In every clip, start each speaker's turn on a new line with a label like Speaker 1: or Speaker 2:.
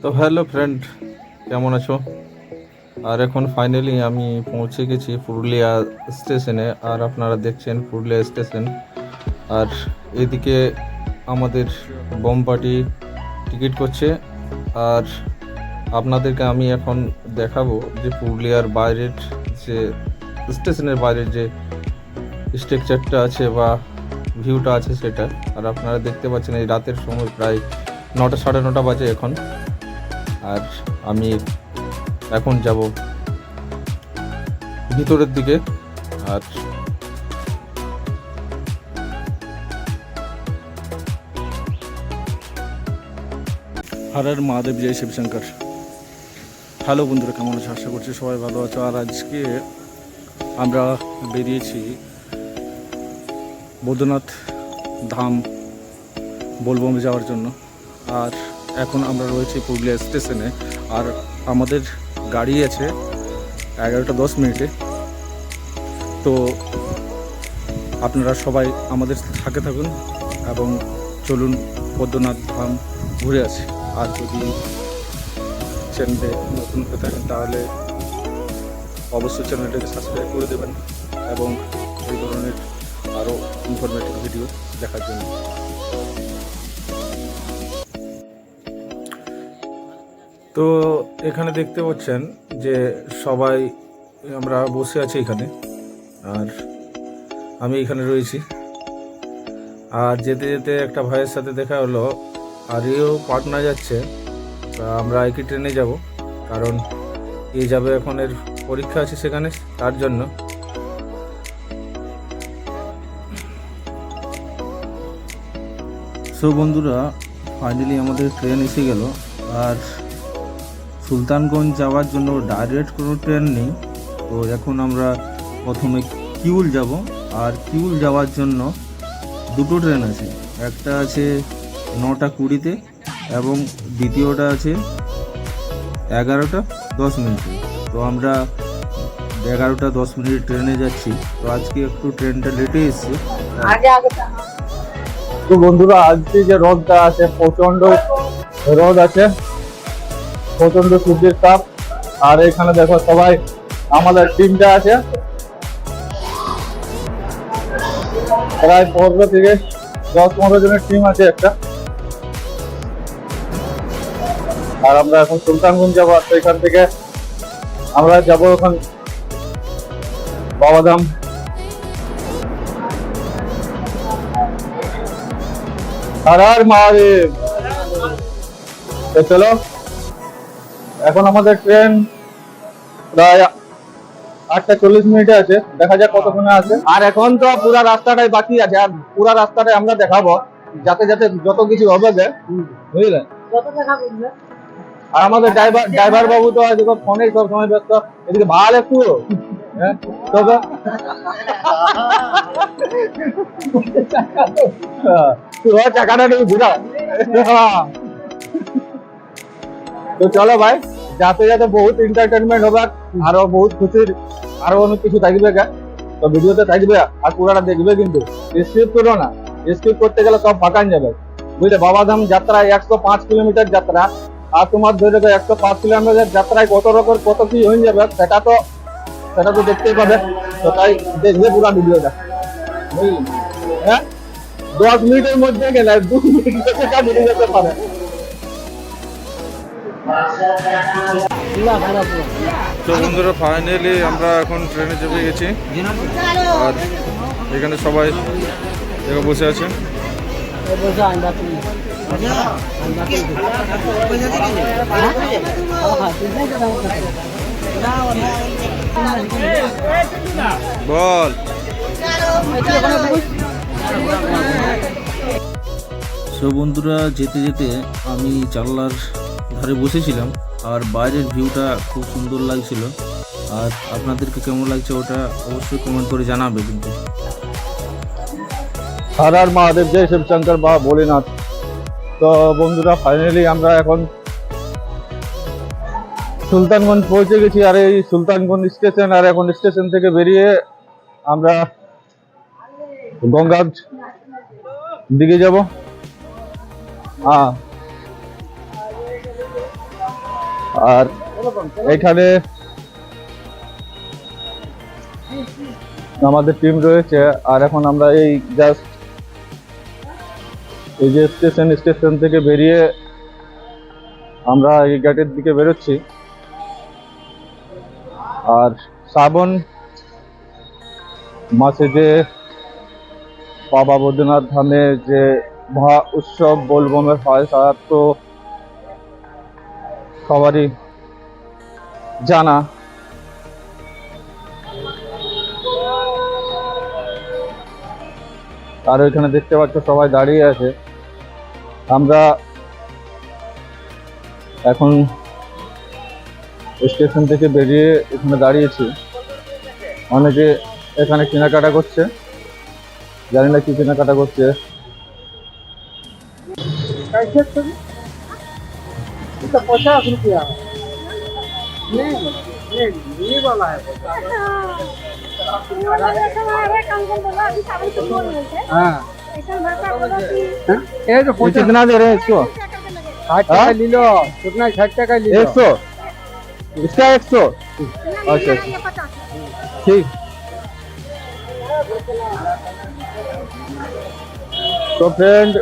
Speaker 1: তো hello friend কেমন আছো? আর এখন ফাইনালি আমি পৌঁছে গেছি পুরুলিয়া স্টেশনে আর আপনারা দেখছেন পুরুলিয়া স্টেশন আর এদিকে আমাদের বোম পার্টি টিকিট করছে, আর আপনাদেরকে আমি এখন দেখাবো যে পুরুলিয়ার বাইরের যে স্টেশনের বাইরের যে স্ট্রাকচারটা আছে বা ভিউটা আছে সেটা। আর আপনারা দেখতে পাচ্ছেন এই রাতের সময় প্রায় নটা, সাড়ে নটা বাজে এখন। আর আমি এখন যাব ভিতরের দিকে। আর
Speaker 2: হরার মহাদেব, জয় শিবশঙ্কর হ্যালো বন্ধুরা, কেমন আছো? আশা করছি সবাই ভালো আছো। আর আজকে আমরা বেরিয়েছি বৈদ্যনাথ ধাম, বোলবমে যাওয়ার জন্য। আর এখন আমরা রয়েছি পুরুলিয়া স্টেশনে। আর আমাদের গাড়ি আছে এগারোটা দশ মিনিটে। তো আপনারা সবাই আমাদের থাকে থাকুন এবং চলুন পদ্মনাথ ধাম ঘুরে আসি। আর যদি চ্যানেলে নতুন হয়ে থাকেন, তাহলে অবশ্যই চ্যানেলটাকে সাবস্ক্রাইব করে দেবেন এবং এই ধরনের আরও ইনফরমেটিভ ভিডিও দেখার জন্য। তো এখানে দেখতে পাচ্ছেন যে সবাই, আমরা বসে আছি এখানে, আর আমি এখানে রয়েছি। আর যেতে যেতে একটা ভাইয়ের সাথে দেখা হলো, আর এও পাটনা যাচ্ছে। তা আমরা একই ট্রেনে যাব, কারণ এ যাবে এখন এর পরীক্ষা আছে সেখানে, তার জন্য। সো বন্ধুরা ফাইনালি আমাদের ট্রেন এসে গেল, আর সুলতানগঞ্জ যাওয়ার জন্য ডাইরেক্ট কোনো ট্রেন নেই। তো এখন আমরা প্রথমে কিউল যাব। আর কিউল যাওয়ার জন্য দুটো ট্রেন আছে। একটা আছে নটা কুড়িতে এবং দ্বিতীয়টা আছে এগারোটা দশ মিনিটে। তো আমরা এগারোটা দশ মিনিট ট্রেনে যাচ্ছি। তো আজকে একটু ট্রেনটা লেটে এসছে।
Speaker 3: তো বন্ধুরা আজকে যে রোদটা আছে প্রচণ্ড রোদ আছে। প্রচণ্ড সূর্যের তাপ আর এখানে দেখো সবাই, আমাদের টিমটা আছে। প্রায় পনেরো থেকে দশ পনেরো জনের টিম আছে একটা। আর আমরা এখন সুলতানগঞ্জ যাব, আর এখান থেকে আমরা যাব এখন বাবাধাম। হর হর মহাদেব। চলো। এখন আমাদের ট্রেন প্রায় আটটা চল্লিশ মিনিটে আছে। দেখা যাক কতক্ষণে আছে। আর এখন তো পুরা রাস্তাটাই বাকি আছে। আর পুরা রাস্তাটাই আমরা দেখাবো। যাতে যাতে যত কিছু হবে গে, বুঝলেন আর আমাদের ড্রাইভার ড্রাইভার বাবু তো আজকে ফোনে সব সময় ব্যস্ত। এদিকে ভালো একটু। হ্যাঁ? তবে হ্যাঁ, চাকাটা একটু ঘুরা। হ্যাঁ। তো চলো ভাই, যাতে যাতে বহুত এন্টারটেনমেন্ট হবে আর বহুত খুশির, আরও অনেক কিছু থাকবে তো ভিডিওতে থাকবে আর পুরাটা দেখবে কিন্তু। স্কিপ করো না। স্কিপ করতে গেলে সব ফাঁকান যাবে। বুঝলে, বাবাধাম যাত্রা একশো পাঁচ কিলোমিটার যাত্রা। আর তোমার ধরে রাখো, একশো পাঁচ কিলোমিটার যাত্রায় কত রকম, কত কি হয়ে যাবে, সেটা তো সেটা তো দেখতেই পাবে। তো তাই দেখবে পুরা ভিডিওটা। হ্যাঁ? দশ মিনিটের মধ্যে গেলে দু মিনিট যেতে পারে
Speaker 1: তো বন্ধুরা ফাইনালি আমরা এখন ট্রেনে চেপে গেছি। আর এখানে সবাই এখানে বসে আছে। বল।
Speaker 2: সো বন্ধুরা, যেতে যেতে আমি জানলার ধারে বসেছিলাম, আর বাইরের ভিউটা খুব সুন্দর লাগছিল। আর আপনাদেরকে কেমন লাগছে ওটা অবশ্যই কমেন্ট করে জানাবে কিন্তু।
Speaker 3: হর হর মহাদেব, জয় শিবশঙ্কর বা ভোলেনাথ। তো বন্ধুরা ফাইনালি আমরা এখন সুলতানগঞ্জ পৌঁছে গেছি, আর এই সুলতানগঞ্জ স্টেশন আর এখন স্টেশন থেকে বেরিয়ে আমরা গঙ্গার দিকে যাব। হ্যাঁ আর এখানে আমাদের টিম রয়েছে, আর এখন আমরা এই জাস্ট এই যে স্টেশন স্টেশন থেকে বেরিয়ে আমরা এই গেটের দিকে বেরোচ্ছি। আর শ্রাবণ মাসে যে বাবা বৈদ্যনাথ ধামে যে মহা উৎসব বোলবমের হয়, তা তো সবারই জানা। আর ওইখানে দেখতে পাচ্ছ সবাই দাঁড়িয়ে আছে। আমরা এখন স্টেশন থেকে বেরিয়ে এখানে দাঁড়িয়েছি। অনেকে এখানে কেনাকাটা করছে। জানি না কি কেনাকাটা করছে।
Speaker 4: तो पचास रुपया ये ये
Speaker 3: ये कितना दे रहे हैं इसको?
Speaker 4: आठ हाँ? टका ले लो कितना छठ टका ले
Speaker 3: एक सौ? इसका एक सौ? अच्छा, अच्छा। ठीक। तो फ्रेंड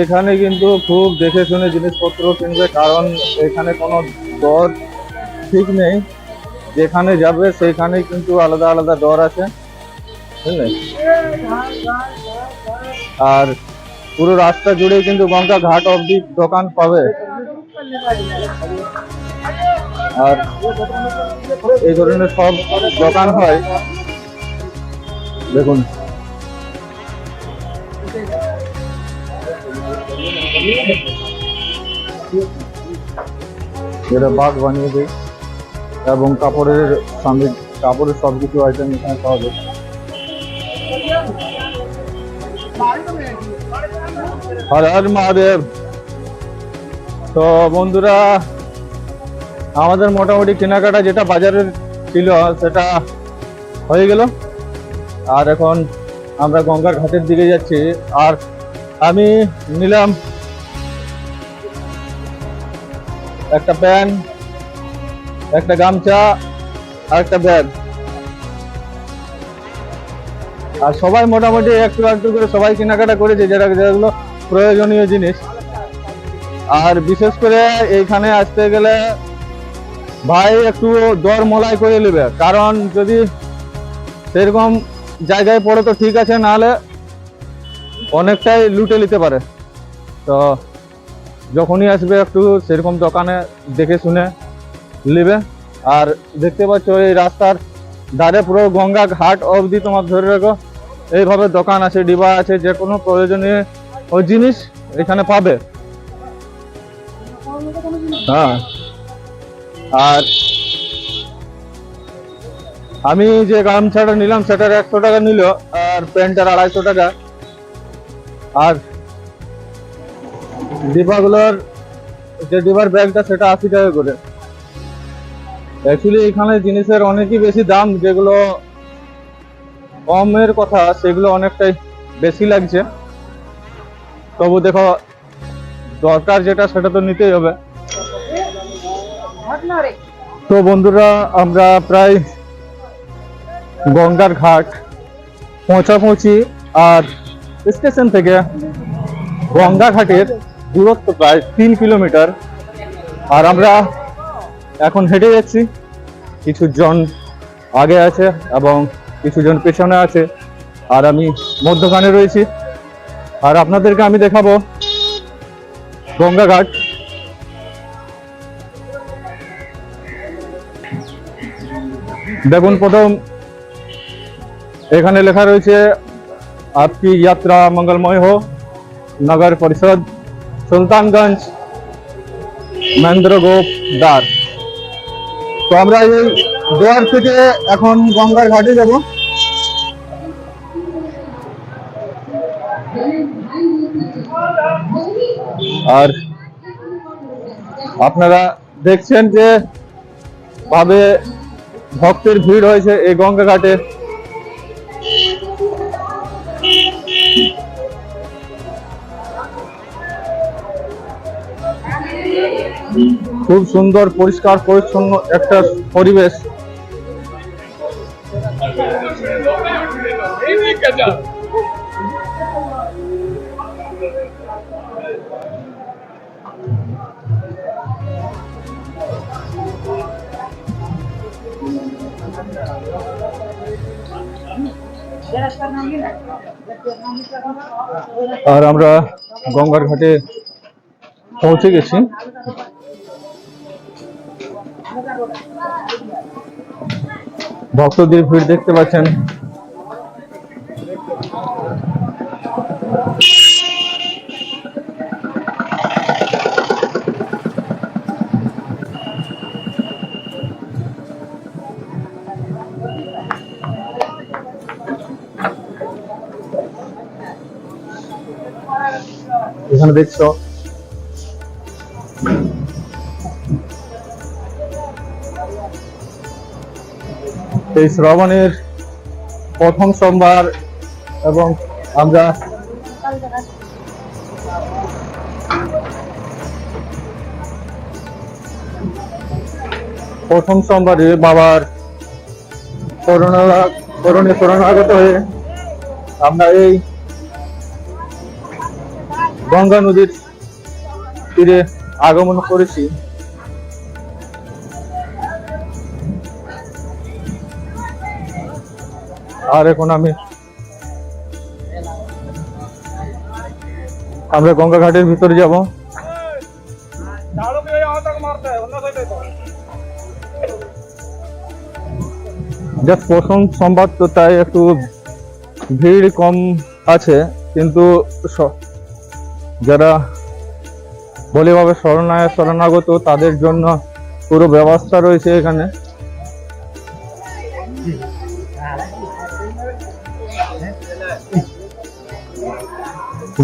Speaker 3: এখানে কিন্তু খুব দেখে শুনে জিনিসপত্র কিনবে, কারণ এখানে কোনো দর ঠিক নেই। যেখানে যাবে সেইখানে কিন্তু আলাদা আলাদা দর আছে, বুঝলে? আর পুরো রাস্তা জুড়ে কিন্তু গঙ্গা ঘাট অবধি দোকান পাবে। আর এই ধরনের সব দোকান হয়। দেখুন। যেটা বাঘ বানিয়ে দেয় এবং কাপড়ের সামনে কাপড়ের সব কিছু আইটেম এখানে পাওয়া যায়। হর হর মহাদেব। তো বন্ধুরা, আমাদের মোটামুটি কেনাকাটা যেটা বাজারের ছিল সেটা হয়ে গেল। আর এখন আমরা গঙ্গার ঘাটের দিকে যাচ্ছি। আর আমি নিলাম একটা প্যান্ট, একটা গামছা আর একটা ব্যাগ। আর সবাই মোটামুটি একটু একটু করে সবাই কেনাকাটা করেছে, যেটা যেগুলো প্রয়োজনীয় জিনিস। আর বিশেষ করে এইখানে আসতে গেলে ভাই একটু দর মলাই করে নেবে। কারণ যদি সেরকম জায়গায় পড়ে তো ঠিক আছে, নাহলে অনেকটাই লুটে নিতে পারে। তো যখনই আসবে একটু সেরকম দোকানে দেখে শুনে নেবে। আর দেখতে পাচ্ছ এই রাস্তার ধারে পুরো গঙ্গা ঘাট অবধি তোমার ধরে রাখো। এইভাবে দোকান আছে, ডিবা আছে, যে কোনো প্রয়োজনীয় ওই জিনিস এখানে পাবে। হ্যাঁ। আর আমি যে গামছাটা নিলাম, সেটার একশো টাকা নিল, আর প্যান্টটার আড়াইশো টাকা। আর ডিবাগুলোর যে ডিবার ব্যাগটা সেটা আশি টাকা করে। অ্যাকচুয়ালি এখানে জিনিসের অনেকই বেশি দাম, যেগুলো কমের কথা, সেগুলো অনেকটাই বেশি লাগছে। তবু দেখো, দরকার যেটা, সেটা তো নিতেই হবে। তো বন্ধুরা, আমরা প্রায় গঙ্গার ঘাট পৌঁছাপৌঁছি, আর স্টেশন থেকে গঙ্গা ঘাটের দূরত্ব প্রায় তিন কিলোমিটার। আর আমরা এখন হেঁটে যাচ্ছি। কিছু জন আগে আছে এবং কিছু জন পেছনে আছে। আর আমি মধ্যখানে রয়েছি। আর আপনাদেরকে আমি দেখাবো গঙ্গাঘাট। দেখুন প্রথম এখানে লেখা রয়েছে, আপকি যাত্রা মঙ্গলময় হোক নগর পরিষদ। সুলতানগঞ্জ, মহেন্দ্রগোপ দ্বার। তো আমরা এই দুয়ার থেকে এখন গঙ্গার ঘাটে যাব। আর আপনারা দেখছেন যে ভাবে ভক্তের ভিড় হয়েছে এই গঙ্গা ঘাটে। খুব সুন্দর পরিষ্কার পরিচ্ছন্ন একটা পরিবেশ। আর আমরা গঙ্গার ঘাটে পৌঁছে গেছি। ভক্তদের ভিড় দেখতে পাচ্ছেন। এখানে দেখছ এই শ্রাবণের প্রথম সোমবার এবং আমরা প্রথম সোমবারে বাবার করোনা করণে করোনাগত হয়ে আমরা এই গঙ্গা নদীর তীরে আগমন করেছি। আর এখন আমি আমরা গঙ্গা ঘাটের ভিতরে যাব। প্রথম সংবাদ তো তাই একটু ভিড় কম আছে, কিন্তু যারা বলিভাবে শরণায় শরণাগত তাদের জন্য পুরো ব্যবস্থা রয়েছে এখানে।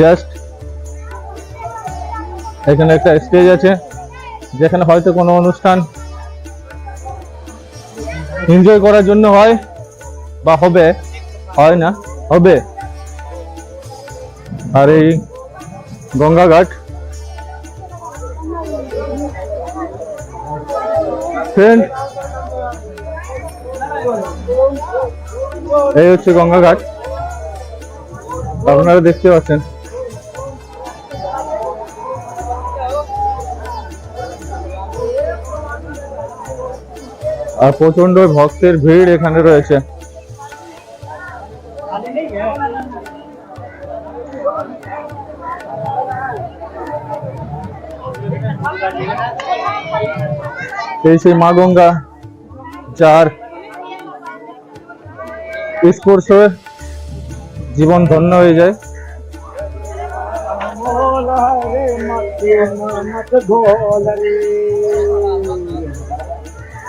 Speaker 3: জাস্ট এখানে একটা স্টেজ আছে, যেখানে হয়তো কোনো অনুষ্ঠান এনজয় করার জন্য হয়, বা হবে, হয় না, হবে। আর এই গঙ্গাঘাট ফ্রেন্ড এই হচ্ছে গঙ্গাঘাট। আপনারা দেখতে পাচ্ছেন। আর প্রচণ্ড ভক্তের ভিড় এখানে রয়েছে। এই সেই মা গঙ্গা, যার স্পর্শে জীবন ধন্য হয়ে যায়।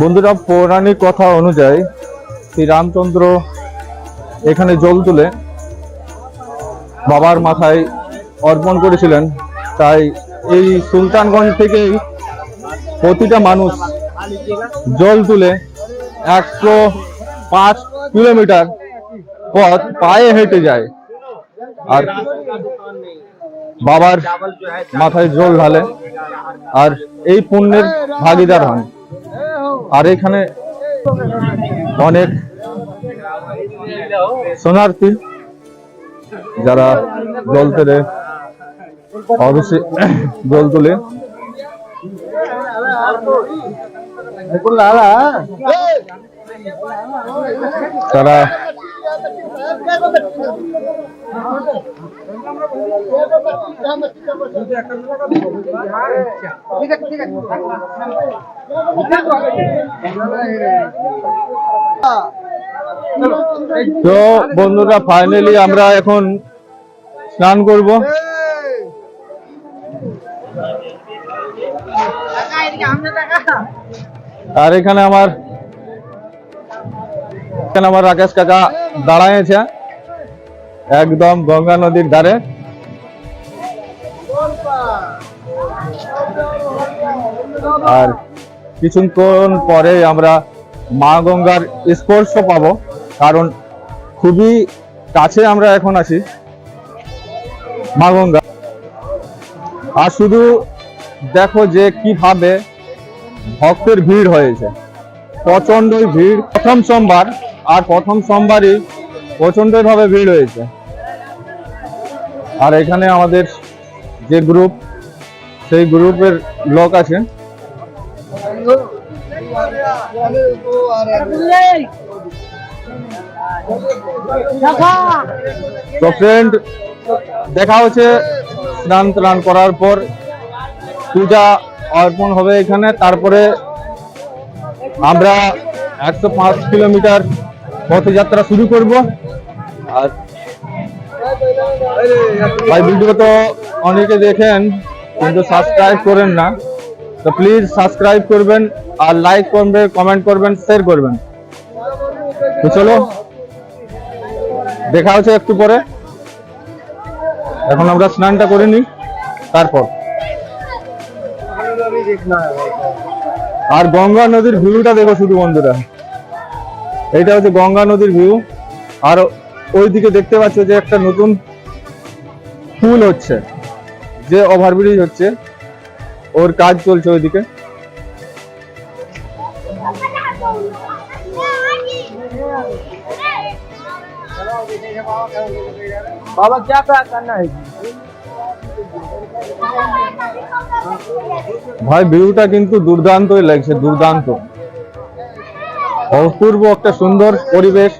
Speaker 3: বন্ধুরা, পৌরাণিক কথা অনুযায়ী শ্রী রামচন্দ্র এখানে জল তুলে বাবার মাথায় অর্পণ করেছিলেন। তাই এই সুলতানগঞ্জ থেকেই প্রতিটা মানুষ জল তুলে একশো পাঁচ কিলোমিটার পথ পায়ে হেঁটে যায় আর বাবার মাথায় জল ঢালে আর এই পুণ্যের ভাগিদার হন। আর এখানে অনেক সোনার্থী যারা জল তেলে অবশ্যই জল তুলে। তারা তো বন্ধুরা ফাইনালি আমরা এখন স্নান করব। আর এখানে আমার এখানে আমার রাকেশ কাকা দাঁড়াইছে। একদম গঙ্গা নদীর ধারে। আর কিছুক্ষণ পরে আমরা মা গঙ্গার স্পর্শ পাবো, কারণ খুবই কাছে আমরা এখন আছি মা গঙ্গা। আর শুধু দেখো যে কীভাবে ভক্তের ভিড় হয়েছে প্রচন্ডই ভিড়। প্রথম সোমবার আর প্রথম সোমবারই প্রচন্ডই ভাবে ভিড় হয়েছে। আর এখানে আমাদের যে গ্রুপ সেই গ্রুপের লোক আছে। তো ফ্রেন্ড দেখা হচ্ছে, স্নান টান করার পর পূজা অর্পণ হবে এখানে। তারপরে আমরা একশো পাঁচ কিলোমিটার পথযাত্রা শুরু করব। আর ভাই ভিডিও তো অনেকে দেখেন কিন্তু সাবস্ক্রাইব করেন না। তো প্লিজ সাবস্ক্রাইব করবেন আর লাইক করবেন কমেন্ট করবেন শেয়ার করবেন। তো চলো দেখা হচ্ছে একটু পরে। এখন আমরা স্নানটা করে নিই তারপর। আর গঙ্গা নদীর ভিউটা দেখো শুধু বন্ধুরা। এইটা হচ্ছে গঙ্গা নদীর ভিউ আর ওইদিকে দেখতে পাচ্ছ যে একটা নতুন পুল হচ্ছে যে ওভারব্রিজ হচ্ছে ওর কাজ চলছে ওইদিকে
Speaker 4: बाबा क्या क्या करना है
Speaker 3: ভাই ভিউটা কিন্তু দুর্দান্তই লাগছে দুর্দান্ত অপূর্ব একটা সুন্দর পরিবেশ।